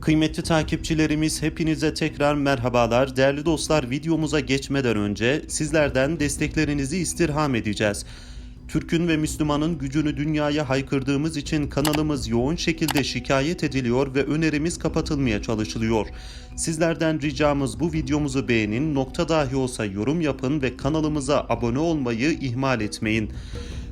Kıymetli takipçilerimiz hepinize tekrar merhabalar. Değerli dostlar videomuza geçmeden önce sizlerden desteklerinizi istirham edeceğiz. Türk'ün ve Müslüman'ın gücünü dünyaya haykırdığımız için kanalımız yoğun şekilde şikayet ediliyor ve önerimiz kapatılmaya çalışılıyor. Sizlerden ricamız bu videomuzu beğenin, nokta dahi olsa yorum yapın ve kanalımıza abone olmayı ihmal etmeyin.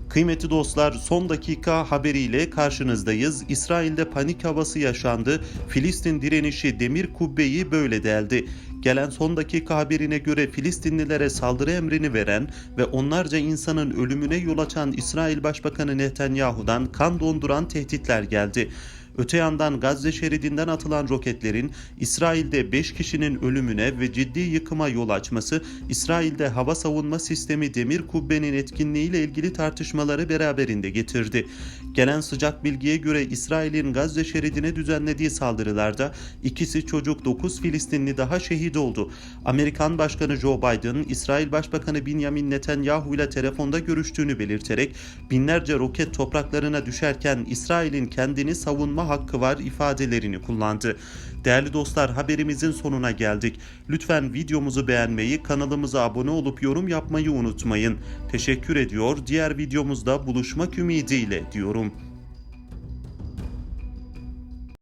Kıymetli dostlar son dakika haberiyle karşınızdayız. İsrail'de panik havası yaşandı. Filistin direnişi demir kubbeyi böyle deldi. Gelen son dakika haberine göre Filistinlilere saldırı emrini veren ve onlarca insanın ölümüne yol açan İsrail Başbakanı Netanyahu'dan kan donduran tehditler geldi. Öte yandan Gazze şeridinden atılan roketlerin İsrail'de 5 kişinin ölümüne ve ciddi yıkıma yol açması, İsrail'de hava savunma sistemi demir kubbenin etkinliğiyle ilgili tartışmaları beraberinde getirdi. Gelen sıcak bilgiye göre İsrail'in Gazze şeridine düzenlediği saldırılarda ikisi çocuk 9 Filistinli daha şehit oldu. Amerikan Başkanı Joe Biden, İsrail Başbakanı Benjamin Netanyahu ile telefonda görüştüğünü belirterek binlerce roket topraklarına düşerken İsrail'in kendini savunma hakkı var ifadelerini kullandı. Değerli dostlar haberimizin sonuna geldik. Lütfen videomuzu beğenmeyi, kanalımıza abone olup yorum yapmayı unutmayın. Teşekkür ediyor. Diğer videomuzda buluşmak ümidiyle diyorum.